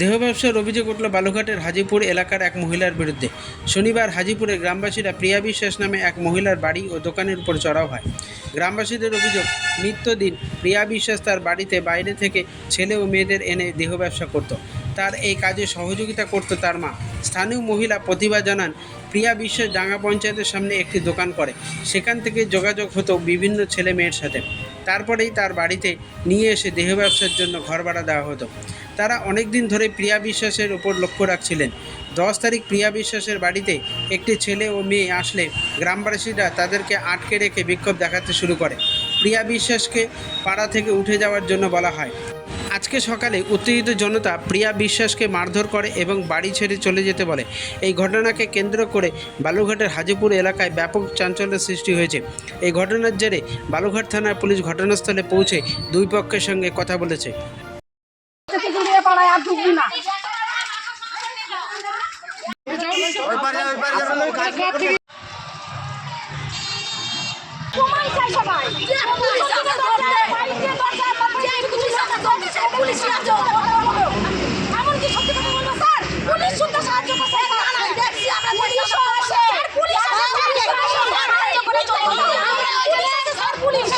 দেহ ব্যবসার অভিযোগ উঠল বালুঘাটের হাজিপুর এলাকার এক মহিলার বিরুদ্ধে। শনিবার হাজিপুরে গ্রামবাসীরা প্রিয়া বিশ্বাস নামে এক মহিলার বাড়ি ও দোকানের উপর চড়াও হয়। গ্রামবাসীদের অভিযোগ, নিত্যদিন প্রিয়া বিশ্বাস তার বাড়িতে বাইরে থেকে ছেলে ও মেয়েদের এনে দেহ ব্যবসা করত। তার এই কাজে সহযোগিতা করত তার মা। স্থানীয় মহিলা প্রতিভা জানান, প্রিয়া বিশ্বাস ডাঙ্গা পঞ্চায়েতের সামনে একটি দোকান করে। সেখান থেকে যোগাযোগ হতো বিভিন্ন ছেলে মেয়ের সাথে। তারপরেই তার বাড়িতে নিয়ে এসে দেহ ব্যবসার জন্য ঘর ভাড়া দেওয়া হতো। তারা অনেক দিন ধরে প্রিয়া বিশ্বাসের ওপর লক্ষ্য রাখছিলেন। দশ তারিখ প্রিয়া বিশ্বাসের বাড়িতে একটি ছেলে ও মেয়ে আসলে গ্রামবাসীরা তাদেরকে আটকে রেখে বিক্ষোভ দেখাতে শুরু করে। প্রিয়া বিশ্বাসকে পাড়া থেকে উঠে যাওয়ার জন্য বলা হয়। আজকে সকালে উত্তেজিত জনতা প্রিয়া বিশ্বাসকে মারধর করে এবং বাড়ি ছেড়ে চলে যেতে বলে। এই ঘটনাকে কেন্দ্র করে বালুঘাটের হাজিপুর এলাকায় ব্যাপক চাঞ্চল্যের সৃষ্টি হয়েছে। এই ঘটনার জেরে বালুঘাট থানার পুলিশ ঘটনাস্থলে পৌঁছে দুই পক্ষের সঙ্গে কথা বলেছে। থেকে দিয়ে পাড়ায় আর ঢুকবি না সময় এমনকি সত্যি কথা বলব স্যার পুলিশ শুদ্ধ সাহায্য করছে দেখছি আমরা পুলিশ আসে পুলিশ সাহায্য করে চলে স্যার পুলিশ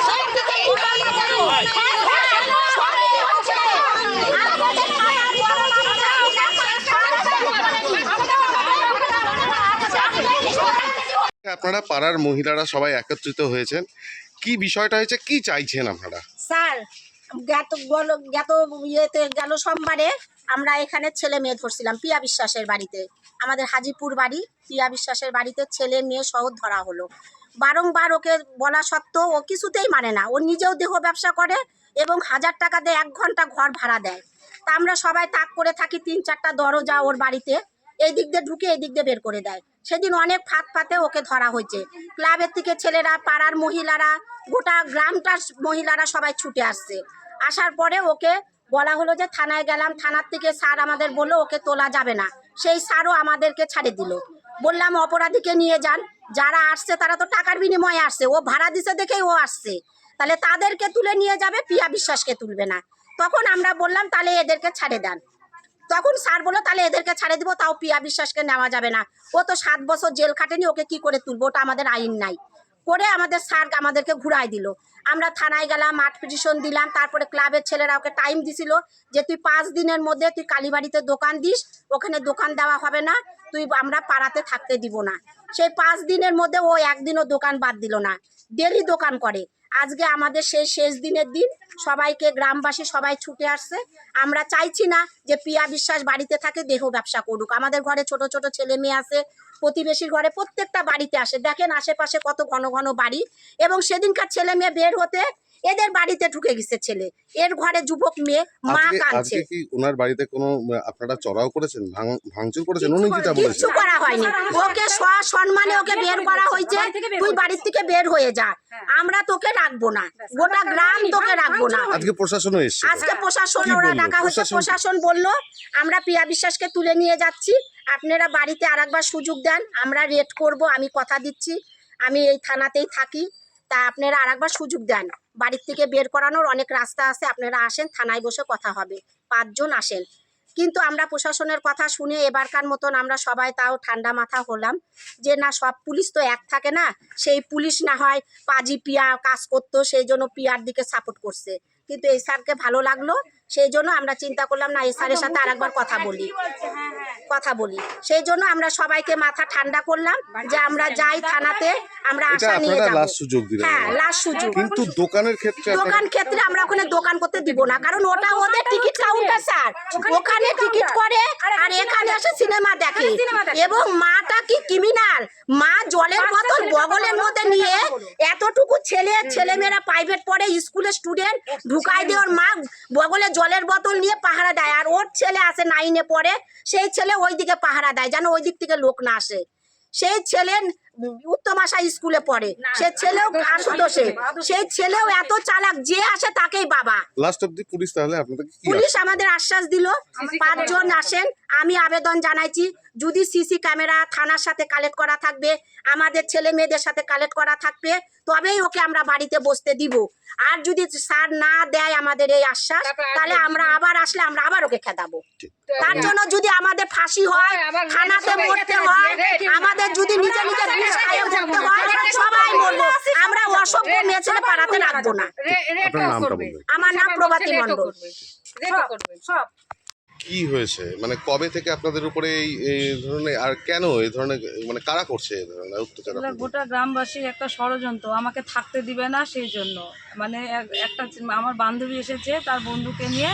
আপনারা পাড়ার মহিলারা সবাই একত্রিত হয়েছেন কি বিষয়টা হয়েছে কি চাইছেন আপনারা স্যার গত ইয়েতে গেল সোমবারে। আমরা এখানে ছেলে মেয়ে ধরছিলাম, পিয়া বিশ্বাসের বাড়িতে। আমাদের হাজিপুর বাড়ি, পিয়া বিশ্বাসের বাড়িতে ছেলে মেয়ে সহ ধরা হলো। বারংবার ওকে বলা সত্ত্বেও ও কিছুতেই মানে না। ও নিজেও দেহ ব্যবসা করে এবং হাজার টাকা দিয়ে এক ঘণ্টা ঘর ভাড়া দেয়। তা আমরা সবাই তাক করে থাকি, তিন চারটা দরজা ওর বাড়িতে। এই দিক দিয়ে ঢুকে এই দিক দিয়ে বের করে দেয়। সেদিন অনেক ফাঁদ ফাতে ওকে ধরা হয়েছে। ক্লাবের থেকে ছেলেরা, পাড়ার মহিলারা, গোটা গ্রামটার মহিলারা সবাই ছুটে আসছে। আসার পরে ওকে বলা হলো যে, থানায় গেলাম। থানার থেকে স্যার আমাদের বলল ওকে তোলা যাবে না। সেই স্যারও আমাদেরকে ছাড়ে দিল। বললাম, অপরাধীকে নিয়ে যান। যারা আসছে তারা তো টাকার বিনিময়ে আসছে। ও ভাড়া দিছে দেখেই ও আসছে। তাহলে তাদেরকে তুলে নিয়ে যাবে, পিয়া বিশ্বাসকে তুলবে না। তখন আমরা বললাম, তাহলে এদেরকে ছাড়ে দেন। তখন স্যার বলল, তাহলে এদেরকে ছাড়ে দিব, তাও পিয়া বিশ্বাসকে নেওয়া যাবে না। ও তো সাত বছর জেল খাটেনি, ওকে কি করে তুলবো? ওটা আমাদের আইন নাই। করে আমাদের স্যার আমাদেরকে ঘুরাই দিল। আমরা থানায় গেলাম, মাঠ পিটিশন দিলাম, তারপরে ক্লাবের ছেলেরা ওকে টাইম দিছিল যে, তুই পাঁচ দিনের মধ্যে তুই কালীবাড়িতে দোকান দিস, ওখানে দোকান দেওয়া হবে না, তুই আমরা পাড়াতে থাকতে দিব না। সেই পাঁচ দিনের মধ্যে ও একদিনও দোকান বাদ দিল না। ডেলি দোকান করে। আজকে আমাদের সেই শেষ দিনের দিন, সবাইকে গ্রামবাসী সবাই ছুটে আসছে। আমরা চাইছি না যে পিয়া বিশ্বাস বাড়িতে থাকে, দেহ ব্যবসা করুক। আমাদের ঘরে ছোট ছোট ছেলে মেয়ে আছে প্রতিবেশীর ঘরে প্রত্যেকটা বাড়িতে আসে। দেখেন আশেপাশে কত ঘন ঘন বাড়ি। এবং সেদিনকার ছেলে মেয়ে বের হতে এদের বাড়িতে ঢুকে গেছে ছেলে। এর ঘরে যুবক মেয়ে মা আজকে কাঁদছে। কি ওনার বাড়িতে কোনো আপনারা চড়াও করেছেন? ভাঙচুর করেছেন? উনি যেটা বলেছেন। কিচ্ছু করা হয়নি। ওকে সম্মানে ওকে বের করা হয়েছে। তুই বাড়ির থেকে বের হয়ে যা। আমরা তোকে রাখব না। গোটা গ্রাম তোকে রাখব না। আজকে প্রশাসনও এসছে। আজকে প্রশাসন ওরা ডাকা হয়েছে। প্রশাসন- প্রশাসন বলল আমরা পিয়া বিশ্বাসকে তুলে নিয়ে যাচ্ছি। আপনারা বাড়িতে আরেকবার সুযোগ দেন। আমরা রেড করব আমি কথা দিচ্ছি। আমি এই থানাতেই থাকি। তা আপনারা আরেকবার সুযোগ দেন। বাড়ির থেকে বের করানোর অনেক রাস্তা আছে, আপনারা আসেন, থানায় বসে কথা হবে, পাঁচজন আসেন। কিন্তু আমরা প্রশাসনের কথা শুনে এবারকার মতন আমরা সবাই তাও ঠান্ডা মাথা হলাম যে না, সব পুলিশ তো এক থাকে না, সেই পুলিশ না হয় পাজি পিয়া কাজ করতো, সেই জন্য পিয়ার দিকে সাপোর্ট করছে। কিন্তু এই স্যারকে ভালো লাগল সেই জন্য আমরা চিন্তা করলাম না এই স্যারের সাথে আরেকবার কথা বলি। কথা বলি। সেই জন্য আমরা সবাইকে মাথা ঠান্ডা করলাম যে আমরা যাই থানাতে আমরা আশা নিয়ে যাব। লাস্ট সুযোগ দিলেন। হ্যাঁ লাস্ট সুযোগ। কিন্তু দোকানের ক্ষেত্রে দোকান ক্ষেত্রে আমরা ওখানে দোকান করতে দিব না কারণ ওটা ওদের টিকিট কাউন্টার স্যার। ওখানে টিকিট করে আর এখানে এসে সিনেমা দেখে। এবং মাটা কি ক্রিমিনাল মা জলের বোতল বগলের মধ্যে নিয়ে এতটুকু ছেলে ছেলেমেয়েরা প্রাইভেট পড়ে স্কুলের স্টুডেন্ট ঢুকাই দিয়ে ওর মা বগলে জলের বোতল নিয়ে পাহারা দেয়। আর ওর ছেলে আছে নাইনে পড়ে সেই ছেলে ওই দিকে পাহারা দেয় যেন ওই দিক থেকে লোক না আসে। সেই ছেলে উত্তম আশা স্কুলে পড়ে। সে ছেলেও আশুতোষে সেই ছেলেও এত চালাক যে আসে তাকেই বাবা। লাস্ট অব্দি পুলিশ তাহলে আপনাদের কি পুলিশ আমাদের আশ্বাস দিল পাঁচজন আসেন আমি আবেদন জানাইছি যদি সিসি ক্যামেরা থানার সাথে কালেক্ট করা থাকবে আমাদের ছেলে মেয়েদের সাথে কালেক্ট করা থাকবে তবেই ওকে আমরা বাড়িতে বসতে দিব। আর যদি স্যার না দেয় আমাদের এই আশ্বাস তাহলে আমরা আবার আসলে আমরা আবার ওকে খেদাবো। তার জন্য যদি আমাদের ফাঁসি হয় থানাতে মরতে হয় আমাদের যদি নিজে নিজে হয় সবাই মরবো। আমরা অসভ্য মেয়ে ছেলে পাড়াতে রাখব না। আমার নাম প্রভাতী মণ্ডল। সব। কি হয়েছে? মানে কবে থেকে আপনাদের উপরে এই এই ধরনের আর কেন এই ধরনের মানে কারা করছে এই ধরনের অত্যাচার গোটা গ্রামবাসীর একটা ষড়যন্ত্র আমাকে থাকতে দিবে না সেই জন্য। মানে এক- একটা আমার বান্ধবী এসেছে তার বন্ধুকে নিয়ে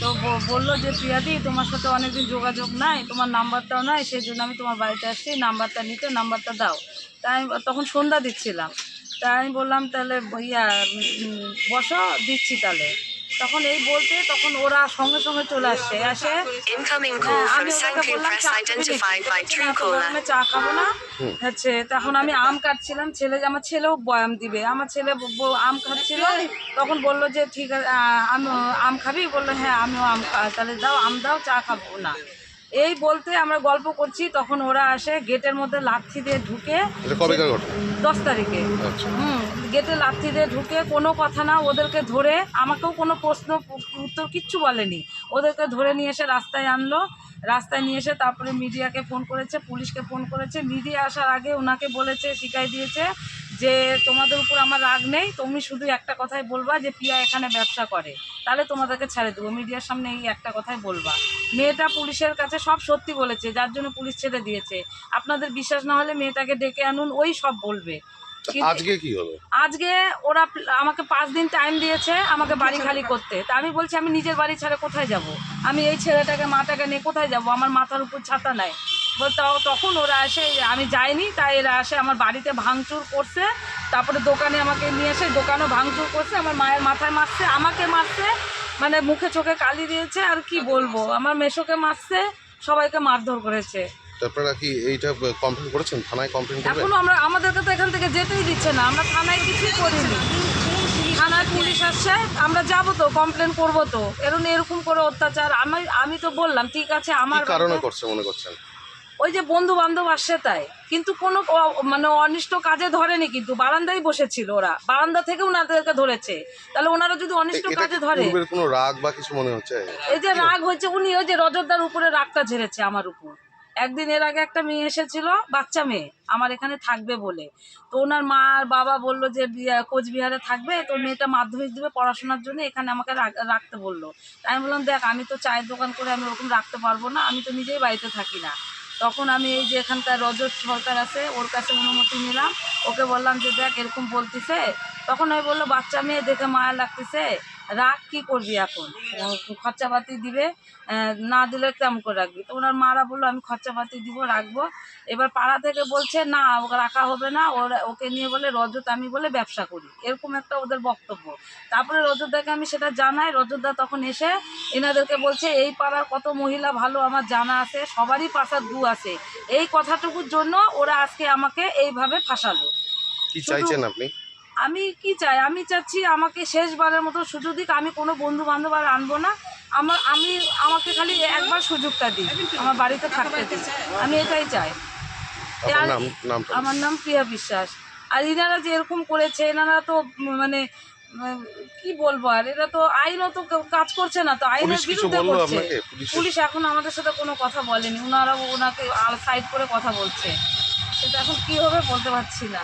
তো বলল যে প্রিয়াদি তোমার সাথে অনেকদিন যোগাযোগ নাই তোমার নাম্বারটাও নাই সেই জন্য আমি তোমার বাড়িতে আসছি নাম্বারটা নিতে নাম্বারটা দাও। তাই আমি তখন সন্ধ্যা দিচ্ছিলাম। তাই আমি বললাম তাহলে ইয়া বসো দিচ্ছি তাহলে। তখন এই বলতে তখন ওরা সঙ্গে সঙ্গে চলে আসছে আসে হ্যাঁ, আমি ওদেরকে বললাম, চা খাবি "না, হচ্ছে তখন আমি আম কাটছিলাম ছেলে আমার ছেলেও বয়াম দিবে। আমার ছেলে আম খাচ্ছিল তখন বলল যে ঠিক আছে আমি আম খাবি? বলল হ্যাঁ আমিও আম খা- তাহলে দাও আম দাও চা খাব না। এই বলতে আমরা গল্প করছি তখন ওরা আসে গেটের মধ্যে লাথি দিয়ে ঢুকে দশ তারিখে। আচ্ছা। হুম গেটে লাথি দিয়ে ঢুকে কোনো কথা না ওদেরকে ধরে আমাকেও কোনো প্রশ্ন উত্তর কিচ্ছু বলেনি। ওদেরকে ধরে নিয়ে এসে রাস্তায় আনলো রাস্তায় নিয়ে এসে তারপরে মিডিয়াকে ফোন করেছে পুলিশকে ফোন করেছে। মিডিয়া আসার আগে ওনাকে বলেছে শিখাই দিয়েছে যে তোমাদের উপর আমার রাগ নেই তুমি শুধু একটা কথাই বলবা যে পিয়া এখানে ব্যবসা করে। তাহলে তোমাদেরকে ছেড়ে দেবো। মিডিয়ার সামনে এই একটা কথাই বলবা। মেয়েটা পুলিশের কাছে সব সত্যি বলেছে যার জন্য পুলিশ ছেড়ে দিয়েছে। আপনাদের বিশ্বাস না হলে মেয়েটাকে ডেকে আনুন ওই সব বলবে। আজকে কি হলো আজকে ওরা আমাকে পাঁচ দিন টাইম দিয়েছে আমাকে বাড়ি খালি করতে। তা আমি বলছি আমি নিজের বাড়ি ছাড়া কোথায় যাব? আমি এই ছেলেটাকে মাটাকে নিয়ে কোথায় যাব? আমার মাথার উপর ছাতা নাই। তখন ওরা এসে আমি যাইনি তাই এরা এসে আমার বাড়িতে ভাঙচুর করছে। তারপরে দোকানে আমাকে নিয়ে এসে দোকানও ভাঙচুর করছে আমার মায়ের মাথায় মারছে আমাকে মারছে মানে মুখে চোখে কালি দিয়েছে আর কি বলব আমার মেশোকে মারছে সবাইকে মারধর করেছে। আপনারা কি এইটা কমপ্লেন করেছেন? থানায় কমপ্লেন করবেন? এখনও আমরা আমাদেরকে তো এখান থেকে যেতেই দিচ্ছে না আমরা থানায় কিছুই করিনি। থানায় পুলিশ আসছে আমরা যাব তো কমপ্লেন করব তো এরকম এরকম করে অত্যাচার। আমি আমি তো বললাম ঠিক আছে আমার কারণে করছে মনে করছেন? ওই যে বন্ধু বান্ধব আসছে তাই। কিন্তু কোনো মানে অনিষ্ট কাজে ধরেনি কিন্তু বারান্দায় বসেছিল ওরা। বারান্দা থেকে ওনাদেরকে ধরেছে। তাহলে ওনারা যদি অনিষ্ট কাজে ধরে কোনো রাগ বা কিছু মনে হচ্ছে? এই যে রাগ হয়েছে উনি ওই যে রজতদার উপরে রাগটা ঝেড়েছে আমার উপর। একদিন এর আগে একটা মেয়ে এসেছিল বাচ্চা মেয়ে আমার এখানে থাকবে বলে। তো ওনার মা আর বাবা বলল যে কোচবিহারে থাকবে তো মেয়েটা মাধ্যমিক দেবে পড়াশোনার জন্য এখানে আমাকে রাখ- রাখতে বলল। তাই আমি বললাম দেখ আমি তো চায়ের দোকান করে আমি ওরকম রাখতে পারব না আমি তো নিজেই বাড়িতে থাকি না। তখন আমি এই যে এখানকার রজত সরকার আছে, ওর কাছে অনুমতি নিলাম। ওকে বললাম যে, দেখ, এরকম বলতেছে। তখন আমি বলল, বাচ্চা মেয়ে, দেখে মায়া লাগতেছে। রাগ কি করবি এখন? খরচাপাতি দিবে না দিলে কেমন করে রাখবি? তো ওনার মারা বলল, আমি খরচাপাতি দিব, রাখব। এবার পাড়া থেকে বলছে, না, ওকে রাখা হবে না। ওর, ওকে নিয়ে বলে, রজত আমি বলে ব্যবসা করি। এরকম একটা ওদের বক্তব্য। তারপরে রজতদাকে আমি সেটা জানাই। রজতদা তখন এসে এনাদেরকে বলছে, এই পাড়ার কত মহিলা ভালো আমার জানা আছে, সবারই পাশার দু আছে। এই কথাটুকুর জন্য ওরা আজকে আমাকে এইভাবে ফাঁসালো। কি চাইছেন আপনি? আমি কি চাই? আমি চাচ্ছি আমাকে শেষবারের মতো সুযোগ দিক। আমি কোনো বন্ধু বান্ধব আর আনব না। আমার আমি আমাকে খালি একবার সুযোগটা দিই আমার বাড়িতে থাকতে দিই আমি এটাই চাই। আমার নাম প্রিয়া বিশ্বাস। আর ইনারা যে এরকম করেছে এনারা তো মানে কি বলব আর? এরা তো আইনও তো কাজ করছে না তো আইনের কিছু বিরুদ্ধে করছে। পুলিশ পুলিশ এখন আমাদের সাথে কোনো কথা বলেনি। ওনারা ওনাকে সাইড করে কথা বলছে। সেটা এখন কি হবে বলতে পারছি না।